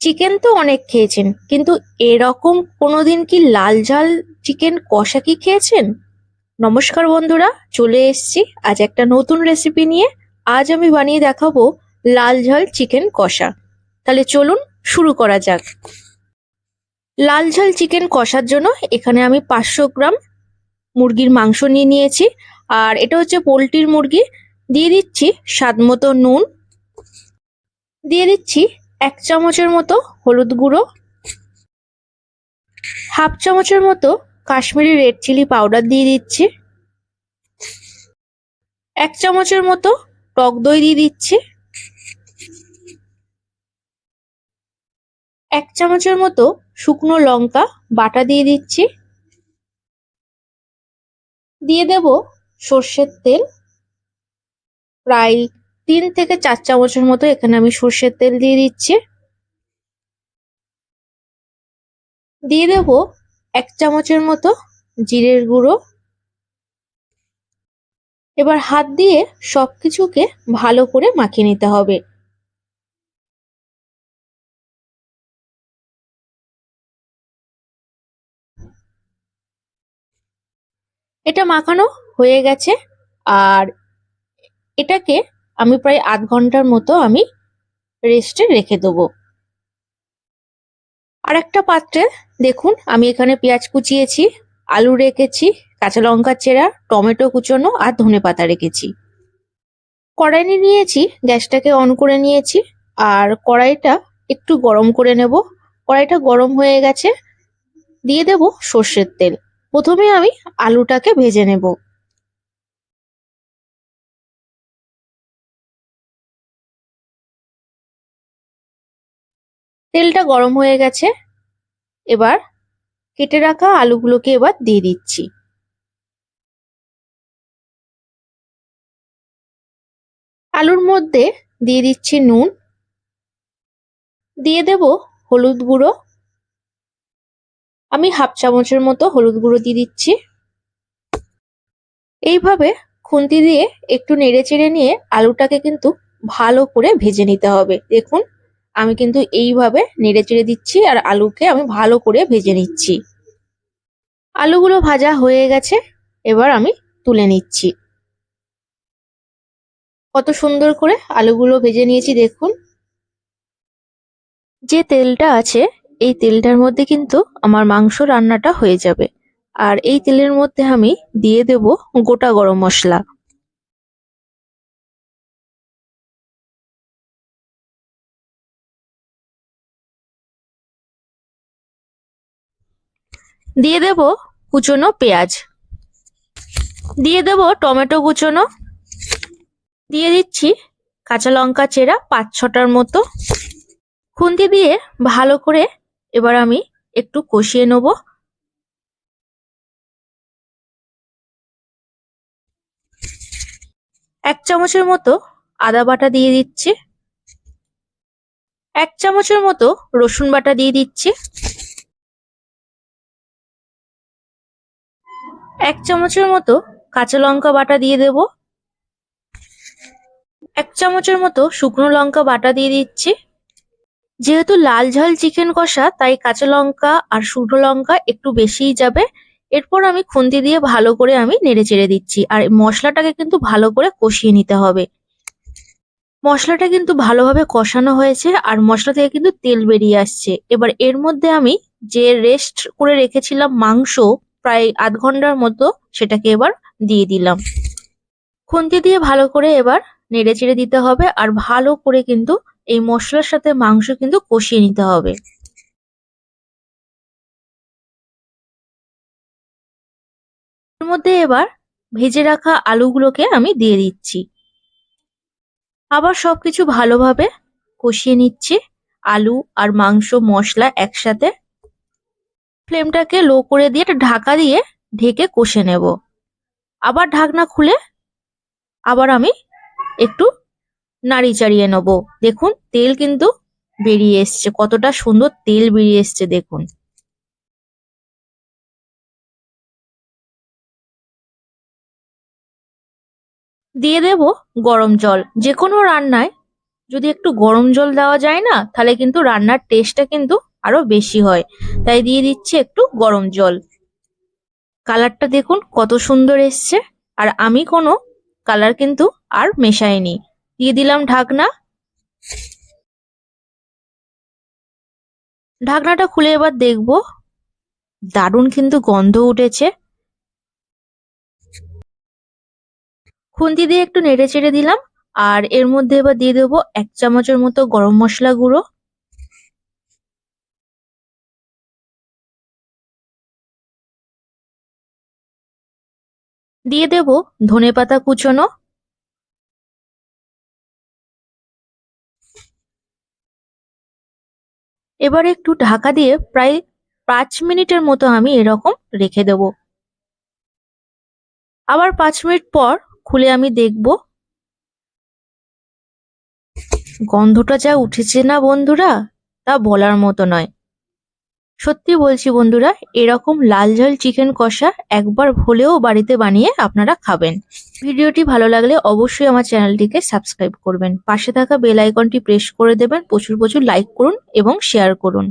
Chicken তো অনেক খেয়েছেন, কিন্তু এরকম কোনোদিন কি লাল ঝাল চিকেন কষা কি খেয়েছেন? নমস্কার বন্ধুরা, চলে এসেছি আজ একটা নতুন রেসিপি নিয়ে। আজ আমি বানিয়ে দেখাবো লাল ঝাল চিকেন কষা। তাহলে চলুন শুরু করা যাক। লাল ঝাল চিকেন কষার জন্য এখানে আমি পাঁচশো গ্রাম মুরগির মাংস নিয়ে নিয়েছি, আর এটা হচ্ছে পোলট্রির মুরগি। দিয়ে দিচ্ছি স্বাদ মতো নুন। দিয়ে দিচ্ছি এক চামচের মতো হলুদ গুঁড়ো, হাফ চামচের মতো কাশ্মীরি রেড চিলি পাউডার দিয়ে দিচ্ছি, এক চামচের মতো টক দই দিয়ে দিচ্ছি, এক চামচের মতো শুকনো লঙ্কা বাটা দিয়ে দিচ্ছি, দিয়ে দেব সর্ষের তেল প্রায় তিন থেকে চার চামচের মতো এখানে আমি সর্ষের তেল দিয়ে দিচ্ছি। দিয়ে দেব এক চামচের মতো জিরের গুঁড়ো। এবার হাত দিয়ে সবকিছুকে ভালো করে মাখিয়ে নিতে হবে। এটা মাখানো হয়ে গেছে। আর এটাকে আমি প্রায় আধ ঘণ্টার মতো আমি রেস্টে রেখে দেবো। আর একটা পাত্রে দেখুন, আমি এখানে পেঁয়াজ কুচিয়েছি, আলু রেখেছি, কাঁচা লঙ্কা চেরা, টমেটো কুচোনো আর ধনে পাতা রেখেছি। কড়াই নিয়েছি, গ্যাসটাকে অন করে নিয়েছি, আর কড়াইটা একটু গরম করে নেব। কড়াইটা গরম হয়ে গেছে, দিয়ে দেব সর্ষের তেল। প্রথমে আমি আলুটাকে ভেজে নেব। তেলটা গরম হয়ে গেছে। এবার কেটে রাখা আলুগুলোকে এবার দিয়ে দিচ্ছি। আলুর মধ্যে দিয়ে দিচ্ছি নুন। দিয়ে দেব হলুদ গুঁড়ো। আমি হাফ চামচের মতো হলুদ গুঁড়ো দিয়ে দিচ্ছি। এইভাবে খুন্তি দিয়ে একটু নেড়ে চেড়ে নিয়ে আলুটাকে কিন্তু ভালো করে ভেজে নিতে হবে। দেখুন আমি কিন্তু এইভাবে নেড়ে চেড়ে দিচ্ছি আর আলুকে আমি ভালো করে ভেজে নিচ্ছি। আলুগুলো ভাজা হয়ে গেছে, এবার আমি তুলে নিচ্ছি। কত সুন্দর করে আলুগুলো ভেজে নিয়েছি, দেখুন। যে তেলটা আছে, এই তেলটার মধ্যে কিন্তু আমার মাংস রান্নাটা হয়ে যাবে। আর এই তেলের মধ্যে আমি দিয়ে দেব গোটা গরম মশলা। দিয়ে দেব কুচনো পেঁয়াজ। দিয়ে দেব টমেটো কুচনো। দিয়ে দিচ্ছি কাঁচা লঙ্কা চেরা পাঁচ ছটার মতো। খুন্তি দিয়ে ভালো করে এবার আমি একটু কষিয়ে নেব। এক চামচের মতো আদা বাটা দিয়ে দিচ্ছি। এক চামচের মতো রসুন বাটা দিয়ে দিচ্ছি। এক চামচের মতো কাঁচা লঙ্কা বাটা দিয়ে দেব। এক চামচের মতো শুকনো লঙ্কা বাটা দিয়ে দিচ্ছি। যেহেতু লাল ঝাল চিকেন কষা, তাই কাঁচা লঙ্কা আর শুকনো লঙ্কা একটু বেশিই যাবে। এরপর আমি খুন্তি দিয়ে ভালো করে আমি নেড়ে চেড়ে দিচ্ছি। আর মশলাটাকে কিন্তু ভালো করে কষিয়ে নিতে হবে। মশলাটা কিন্তু ভালোভাবে কষানো হয়েছে আর মশলা থেকে কিন্তু তেল বেরিয়ে আসছে। এবার এর মধ্যে আমি যে রেস্ট করে রেখেছিলাম মাংস প্রায় আধ ঘণ্টার মতো সেটাকে এবার দিয়ে দিলাম। খুন্তি দিয়ে ভালো করে এবার নেড়ে চেড়ে দিতে হবে আর ভালো করে কিন্তু এই মশলার সাথে মাংস কিন্তু কষিয়ে নিতে হবে। এর মধ্যে এবার ভেজে রাখা আলুগুলোকে আমি দিয়ে দিচ্ছি। আবার সবকিছু ভালোভাবে কষিয়ে নিচ্ছি। আলু আর মাংস মশলা একসাথে ফ্লেমটাকে লো করে দিয়ে ঢাকা দিয়ে ঢেকে কষে নেব। আবার ঢাকনা খুলে আবার আমি একটু নাড়ি চাড়িয়ে নেব। দেখুন, তেল কিন্তু বেরিয়ে এসছে। কতটা সুন্দর তেল বেরিয়ে এসছে, দেখুন। দিয়ে দেব গরম জল। যে কোনো রান্নায় যদি একটু গরম জল দেওয়া যায় না, তাহলে কিন্তু রান্নার টেস্টটা কিন্তু আরও বেশি হয়। তাই দিয়ে দিচ্ছি একটু গরম জল। কালারটা দেখুন কত সুন্দর এসছে। আর আমি কোনো কালার কিন্তু আর মেশাইনি। দিয়ে দিলাম ঢাকনা। ঢাকনাটা খুলে এবার দেখব। দারুণ কিন্তু গন্ধ উঠেছে। খুন্তি দিয়ে একটু নেড়ে চেড়ে দিলাম। আর এর মধ্যে এবার দিয়ে দেবো এক চামচের মতো গরম মশলা গুঁড়ো। দিয়ে দেব ধনেপাতা কুচোনো। এবার একটু ঢাকা দিয়ে প্রায় পাঁচ মিনিটের মতো আমি এরকম রেখে দেব। আবার পাঁচ মিনিট পর খুলে আমি দেখব। গন্ধটা যা উঠেছে না বন্ধুরা, তা বলার মতো নয়। সত্যি বলছি বন্ধুরা, এরকম লাল ঝাল চিকেন কষা একবার হলেও বাড়িতে বানিয়ে আপনারা খাবেন। ভিডিওটি ভালো লাগলে অবশ্যই আমার চ্যানেলটিকে সাবস্ক্রাইব করবেন। পাশে থাকা বেল আইকনটি প্রেস করে দেবেন, প্রচুর প্রচুর লাইক করুন এবং শেয়ার করুন।